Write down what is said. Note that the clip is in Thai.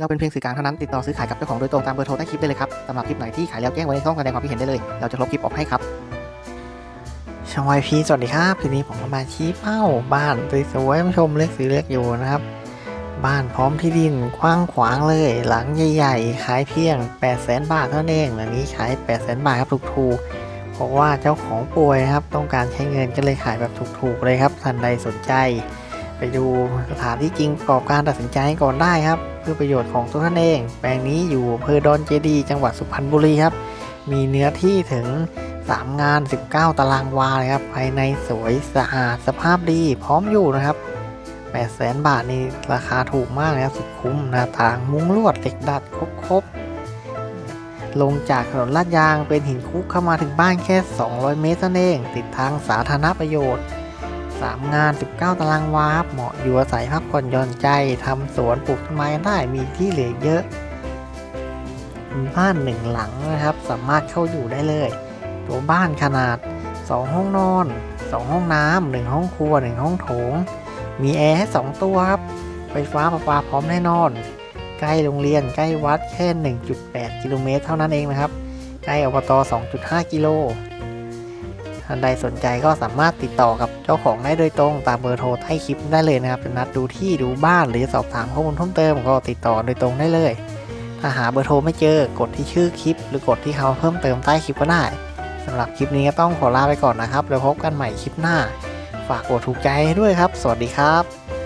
เราเป็นเพียงสื่อกลางเท่านั้นติดต่อซื้อขายกับเจ้าของโดยตรงตามเบอร์โทรใต้คลิปได้เลยครับสำหรับคลิปไหนที่ขายแล้วแจ้งไว้ในช่องแสดงความคิดเห็นได้เลย เราจะลบคลิปออกให้ครับช่องวายพีสวัสดีครับทีนี้ผมมาชี้เป้าบ้านสวยๆผู้ชมเลือกซื้อเลือกอยู่นะครับ บ้านพร้อมที่ดินกว้างขวางเลย หลังใหญ่ๆ ขายเพียง 8 0 0 0 0 0บาทเท่านั้นเองหลังนี้ขาย8 0 0 0 0 0บาทครับถูกๆเพราะว่าเจ้าของป่วยนะครับ ต้องการใช้เงินก็เลยขายแบบถูกๆเลยครับท่านใดสนใจ ไปดูสถานที่จริงประกอบการตัดสินใจก่อนได้ครับ เพื่อประโยชน์ของตัวท่านเอง แปลงนี้อยู่อำเภอดอนเจดี จังหวัดสุพรรณบุรีครับ มีเนื้อที่ถึง 3 งาน 19 ตารางวาเลยครับ ภายในสวยสะอาดสภาพดีพร้อมอยู่นะครับ8 0 0 0 0 0บาทนี่ราคาถูกมากนะครับสุดคุ้มหน้าต่างมุ้งลวดเหล็กดัดครบๆลงจากถนนลาดยางเป็นหินคุกเข้ามาถึงบ้านแค่ 200 เมตรเท่านั้นเอง ติดทางสาธารณประโยชน์ 3 งาน 19 ตารางวาครับเหมาะอยู่อาศัยพักผ่อนหย่อนใจทำสวนปลูกต้นไม้ได้มีที่เหลือเยอะบ้านหนึ่งหลังนะครับ สามารถเข้าอยู่ได้เลย ตัวบ้านขนาด 2 ห้องนอน 2 ห้องน้ำ1ห้องครัว 1 ห้องโถง มีแอร์ให้2ตัวครับ ไฟฟ้าประปาพร้อมแน่นอน ใกล้โรงเรียนใกล้วัดแค่ 1.8 กิโลเมตรเท่านั้นเองนะครับ ใกล้อบต 2.5 กิโล ท่านใดสนใจก็สามารถติดต่อกับเจ้าของได้โดยตรงตามเบอร์โทรใต้คลิปได้เลยนะครับจะนัดดูที่ดูบ้านหรือสอบถามข้อมูลเพิ่มเติมก็ติดต่อโดยตรงได้เลย ถ้าหาเบอร์โทรไม่เจอกดที่ชื่อคลิป หรือกดที่เขาเพิ่มเติมใต้คลิปก็ได้สำหรับคลิปนี้ก็ต้องขอลาไปก่อนนะครับแล้วพบกันใหม่คลิปหน้า ฝากกดถูกใจให้ด้วยครับ สวัสดีครับ